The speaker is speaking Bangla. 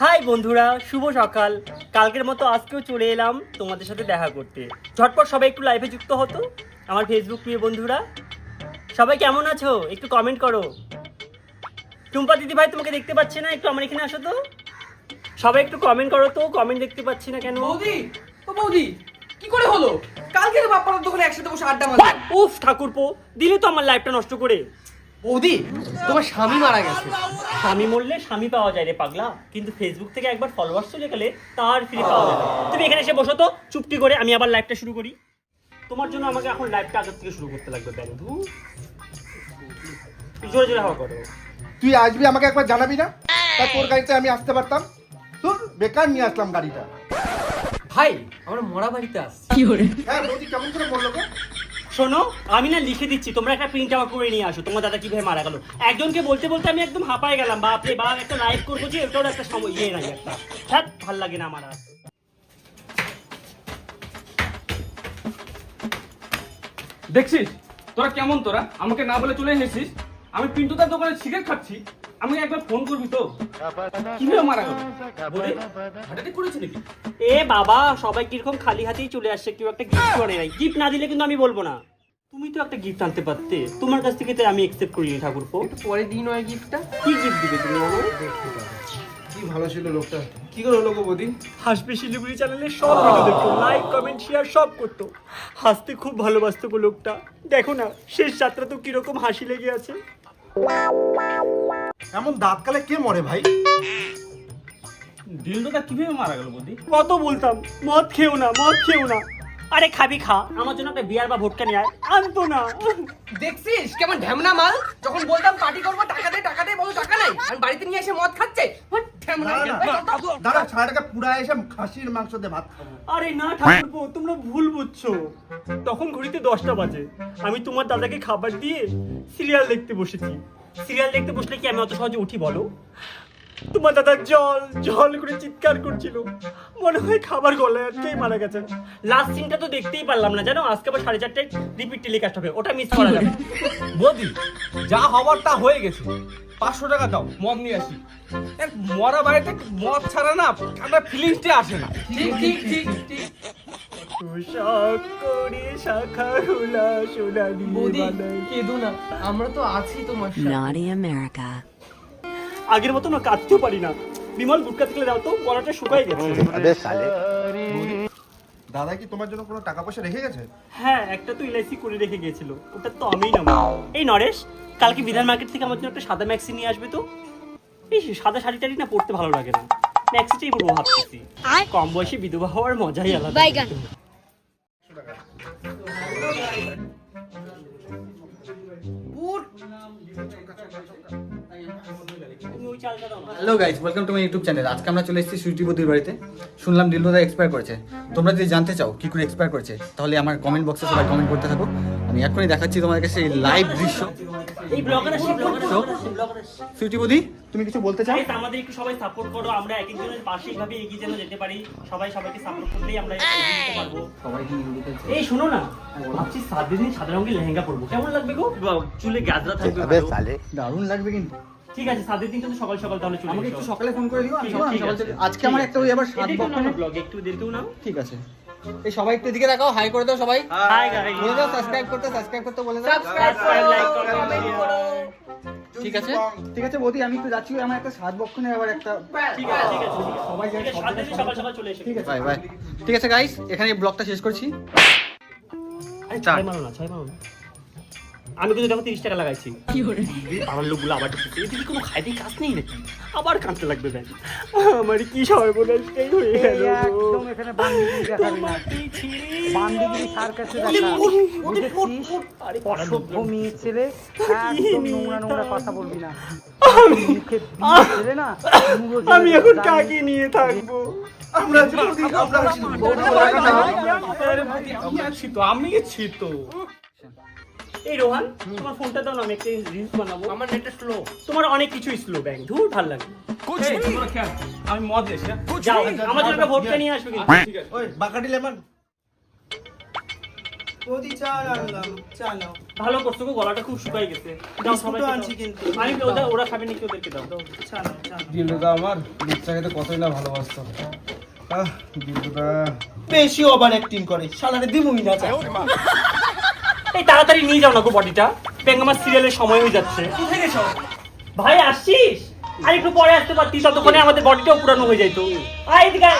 হাই বন্ধুরা শুভ সকাল। কালকের মতো আজকেও চলে এলাম তোমাদের সাথে দেখা করতে। ঝটপট সবাই একটু লাইভে যুক্ত হতো আমার ফেসবুক প্রিয় বন্ধুরা। সবাই কেমন আছো? একটু কমেন্ট করো। টুম্পা দিদি ভাই তোমাকে দেখতে পাচ্ছি না? একটু আমার এখানে আসো তো। সবাই একটু কমেন্ট করো তো কমেন্ট দেখতে পাচ্ছি না কেন? বৌদি ও বৌদি কি করে হলো? কালকে বাপ্পার দোকানে একসাথে বসে আড্ডা মারলাম উফ ঠাকুরপো দিলে তো আমার লাইফটা নষ্ট করে। বৌদি তোমার স্বামী মারা গেছে। স্বামী মরলে স্বামী পাওয়া যায় রে পাগলা। কিন্তু ফেসবুক থেকে একবার ফলোয়ার্স চলে গেলে তার ফ্রি পাওয়া যায় না। তুমি এখানে এসে বসো তো চুপটি করে আমি আবার লাইভটা শুরু করি। তোমার জন্য আমাকে এখন লাইভটা আগের থেকে শুরু করতে লাগবে বন্ধু জোরে জোরে হাওয়া করো। তুই আসবি আমাকে একবার জানাবি না? তা তোর গাড়িতে আমি আসতে পারতাম। তোর বেকার নিয়ে আসলাম গাড়িটা। ভাই আমরা মরা বাড়িতে আসছি। হ্যাঁ বৌদি কেমন করে বলল শোনো আমি না লিখে দিচ্ছি তোমরা একটা প্রিন্ট আউট করে নিয়ে আসো তোমার দাদা কীভাবে মারা গেল। একজনকে বলতে বলতে আমি একদম হাঁপায় গেলাম বাপরে বাপ একটা লাইভ করব যে এটাও একটা সময় ইয়ে নাই একটা। হ্যাঁ ভালো লাগে না আমার আর। দেখছিস? তোরা কেমন তোরা? আমাকে না বলে চলে এসেছিস? আমি পিন্টুদার দোকানে সিগারেট খাচ্ছি আমি একবার ফোন করবি তো? কীভাবে মারা গেল? বলে হার্ট করেছে নাকি? এ বাবা সবাই কীরকম খালি হাতেই চলে আসছে কেউ একটা গিফট করে নাই। গিফট না দিলে কিন্তু আমি বলব না। তুমি তো একটা গিফট আনতে পারতে। তোমার কাছ থেকে তো আমি একসেপ্ট করিনি ঠাকুরপো। একটু পরে দিন হয় গিফটটা কি গিফট দিবে তুমি আমার কি ভালো ছিল লোকটা। কি করে হলো গো বৌদি? হাসবে শিলিগুড়ি চ্যানেলে সব ভিডিও দেখতো লাইক কমেন্ট শেয়ার সব করতো। হাসতে খুব ভালোবাসতো গো লোকটা। দেখো না শেষ যাত্রা তো কীরকম হাসি লেগে আছে। এমন দাঁত কালে কে মরে ভাই? দিলদাদা কীভাবে মারা গেল বৌদি? কত বলতাম মদ খেও না মদ খেও না। আরে খাবি খা। আমার জন্য একটা বিয়ার বা ভোটকা নিয়ে আয়। আনতো না। দেখছিস? কেমন ঢ্যামনা মাল? যখন বলতাম পার্টি করব টাকা দে টাকা দে বলো টাকা নাই। আমি বাড়িতে নিয়ে এসে মদ খাচ্ছে। দাঁড়া ছাড়াটাকে পুরা এসে খাসির মাংস দিয়ে ভাত খাব। আরে না ঠাকুরপো তোমরা ভুল বুঝছ। তখন ঘড়িতে দশটা বাজে। আমি তোমার দাদাকে খাবার দিয়ে সিরিয়াল দেখতে বসেছি। সিরিয়াল দেখতে বসলে কি আমি অত সহজে উঠি বলো? তোমার দাদা জল জল করে চিৎকার করছিল। মনে হয় খাবার গলায় আটকেই মারা গেছে লাস্ট সিনটা তো দেখতেই পারলাম না জানো? আজকে আবার সাড়ে চারটায় রিপিট টেলিকাস্ট হবে ওটা মিস করা যাবে বৌদি যা হবার তা হয়ে গেছে। পাঁচশো টাকা দাও মদ নিয়ে আসি। এক মরা বাড়িতে মদ ছাড়া না ঠান্ডা ফিলিংসটা আসে না। ঠিক ঠিক ঠিক ঠিক। বৌদি। না আমরা তো আছি তোমার সাথে America. আগের মতো না কাঁদতেও পারি না। বিমল গুটকা থেকে দাও তো গলাটা শুকাই গেছে। দাদা কি তোমার জন্য কোনো টাকা পয়সা রেখে গেছে? হ্যাঁ একটা তো এলআইসি করে রেখে গিয়েছিল ওটা তো আমিই নেব। এই নরেশ কালকে বিধান মার্কেট থেকে আমার জন্য একটা সাদা ম্যাক্সি নিয়ে আসবে তো? এই সাদা শাড়ি টাড়ি না পরতে ভালো লাগে না। ম্যাক্সিটাই পরবো ভাবতেছি। কম বয়সে বিধবা হওয়ার মজাই আলাদা। Hello guys welcome to my YouTube channel আজকে আমরা চলে এসেছি সুইটি বদির বাড়িতে। শুনলাম দিলদাদা এক্সপায়ার করেছে। তোমরা যদি জানতে চাও কি করে এক্সপায়ার করেছে তাহলে আমার কমেন্ট বক্সে সবাই কমেন্ট করতে থাকো। আমি এখনই দেখাচ্ছি তোমাদেরকে সেই লাইভ দৃশ্য। এই ব্লগার আসে ব্লগার আসে ব্লগার আসে। সুইটি বদি তুমি কিছু বলতে চাও? আমাদের একটু সবাই সাপোর্ট করো। আমরা এক একজনের পাশে এইভাবে এগিয়ে যেন যেতে পারি। সবাই সবাইকে সাপোর্ট করলেই আমরা এগিয়ে যেতে পারব। এই শোনো না। ভাবছি সাত দিন সাদা রঙের লেহেঙ্গা পরবো। কেমন লাগবে গো? চুলে গাজরা থাকবে দারুণ লাগবে কিন্তু। ঠিক আছে সাত দিন কিন্তু সকাল সকাল তাহলে চলে আমাকে একটু সকালে ফোন করে দিও আমি সকাল সকাল চলে- আজকে আমার একটা ওই আবার সাত নাও ব্লগ একটু নাও। ঠিক আছে। এই সবাই একটু এদিকে রাখাও হাই করে দাও সবাই। হাই গাইস বলে দাও সাবস্ক্রাইব করতে সাবস্ক্রাইব করতে বলে দাও। সাবস্ক্রাইব করো লাইক করো কমেন্ট করো। ঠিক আছে? ঠিক আছে বৌদি আমি একটু যাচ্ছি আমার একটা সাত বক্ষণে আবার একটা ঠিক আছে ঠিক আছে ঠিক আছে। সবাই ঠিক আছে, সাত দিন সকাল সকাল চলে এসো। ঠিক আছে। বাই বাই ঠিক আছে গাইস এখানে ব্লগটা শেষ করছি। আরে ছয় মারো না ছয় মারো না। আমি কিন্তু দেখো তিরিশ টাকা লাগাইছি। আমার লোকগুলো আবার ঢুকছে এদিকে কোনো খাইতে কাজ নেই নাকি? আবার কাঁদতে লাগবে ব্যাগ আমার কি সর্বনাশটাই হয়ে গেল। একদম এখানে বান্দিগিরি দেখাবি না। বান্দিগিরি কার কাছে দেখা বুঝেছিস? অসভ্য মেয়ে ছেলে একদম নোংরা নোংরা কথা বলবি না। আমি এখন। কাকে নিয়ে থাকব? আমরা আমরা আমি আছি তো আমি আছি তো। এই রোহান তোমার ফোনটা দাও না আমি একটা রিলস বানাবো। আমার নেটটা স্লো তোমার অনেক কিছুই স্লো ব্যাং ধুর ভালো লাগে। তোমরা আমি মদ এসে যাও আমার জন্য একটা ভোটটা নিয়ে আসবে ঠিক আছে। ওই বাকাটি লেমন বৌদি চা আনলাম চা নাও ভালো করছ গো গলাটা খুব শুকাই গেছে। দাও বিস্কুটও আনছি কিন্তু। আমি ওরা ওরা খাবে নাকি ওদেরকে দাও। দাও চা নাও চা আমার বাচ্চা খেতে কতই না ভালোবাসতো। আহ বেশি ওভার অ্যাক্টিং করে শালারে দিমুই না চা এই তাড়াতাড়ি নিয়ে যাও না গো বডিটা। পেঙ্গামার আমার সিরিয়ালের সময় হয়ে যাচ্ছে। কোথায় গেছো? ভাই আসছিস? আর একটু পরে আসতে পারতিস ততক্ষণে আমাদের বডিটাও পুরানো হয়ে যাইতো। আয় এদিকে।